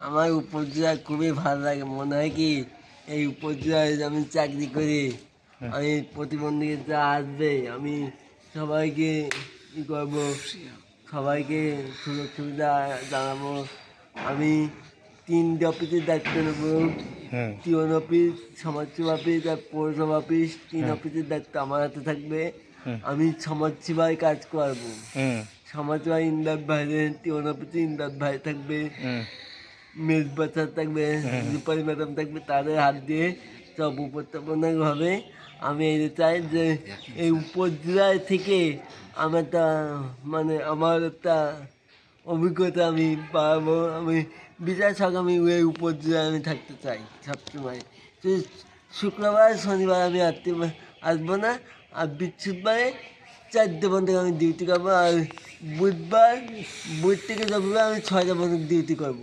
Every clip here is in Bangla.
আমার উপজেলা খুবই ভালো লাগে। মনে হয় কি এই উপজেলায় আমি চাকরি করি আমি প্রতিবন্ধীরা আসবে আমি সবাইকে ই করব? সবাইকে সুযোগ সুবিধা জানাব। আমি তিনটে অফিসের দায়িত্ব নেব। তিন অফিস সমাজসেবা অফিস আর পৌরসভা অফিস তিন অফিসের দায়িত্ব আমার হাতে থাকবে। আমি সমাজসেবায় কাজ করব। হুম সমাজসেবা ইন্দার বাইরে টিওন অফিসে ইন্দার ভাই থাকবে। হুম মেজ বাচ্চা থাকবে রূপালী ম্যাডাম থাকবে, তাদের হাত দিয়ে সব উপস্থাপনা হবে। আমি এই চাই যে এই উপজেলায় থেকে আমার একটা মানে আমার একটা অভিজ্ঞতা আমি পাবো। আমি বিচার আমি এই উপজেলায় আমি থাকতে চাই সবসময়। তো শুক্রবার, শনিবার আমি আসতে আসব না। আর বৃহস্পতিবারে চারটে পর্যন্ত আমি ডিউটি করব। আর বুধবার, বুধ থেকে রবিবার আমি ছয়টা পর্যন্ত ডিউটি করব।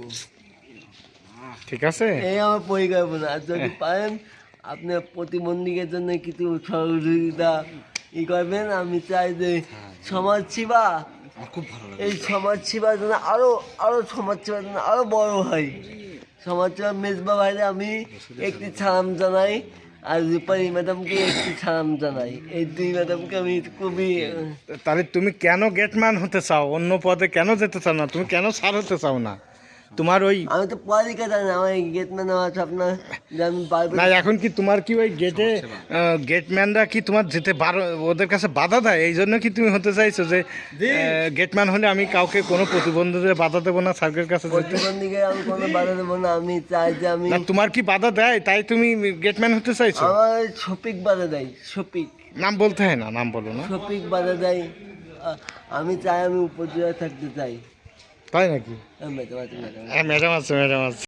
ঠিক আছে? এই আমার পরিকল্পনা যদি পারেন আপনার প্রতিবন্ধীদের জন্য কিছু সহযোগিতা ই করবেন। আমি চাই যে সমাজ সেবা এই সমাজ সেবার জন্য আরও আরও সমাজ সেবার জন্য আরও বড় হয়। সমাজ সেবা মেজবা ভাইরে আমি একটি সালাম জানাই আর রূপালী ম্যাডামকে একটি সালাম জানাই। এই দুই ম্যাডামকে আমি খুবই তাহলে তুমি কেন গেটম্যান হতে চাও? অন্য পদে কেন যেতে চাও না? তুমি কেন সার হতে চাও না? তোমার ওই আমি তো পড়ালেখা জানি না আমার গেটম্যান আমার স্বপ্ন যে আমি পারব না এখন কি তোমার কি ওই গেটে গেটম্যানরা কি তোমার যেতে বারো ওদের কাছে বাধা দেয়? এই জন্য কি তুমি হতে চাইছো যে গেটম্যান হলে আমি কাউকে কোনো প্রতিবন্ধীদের বাধা দেবো না স্যারের কাছে প্রতিবন্ধীকে আমি কোনো বাধা দেবো না আমি চাই যে আমি না তোমার কি বাধা দেয়? তাই তুমি গেটম্যান হতে চাইছো? আমার শফিক বাধা দেয় শফিক। নাম বলতে হয় না নাম বলো না। শফিক বাধা দেয় আমি চাই আমি উপজেলায় থাকতে চাই। তাই নাকি? ম্যাডাম আছে ম্যাডাম হ্যাঁ ম্যাডাম আছে ম্যাডাম আছে।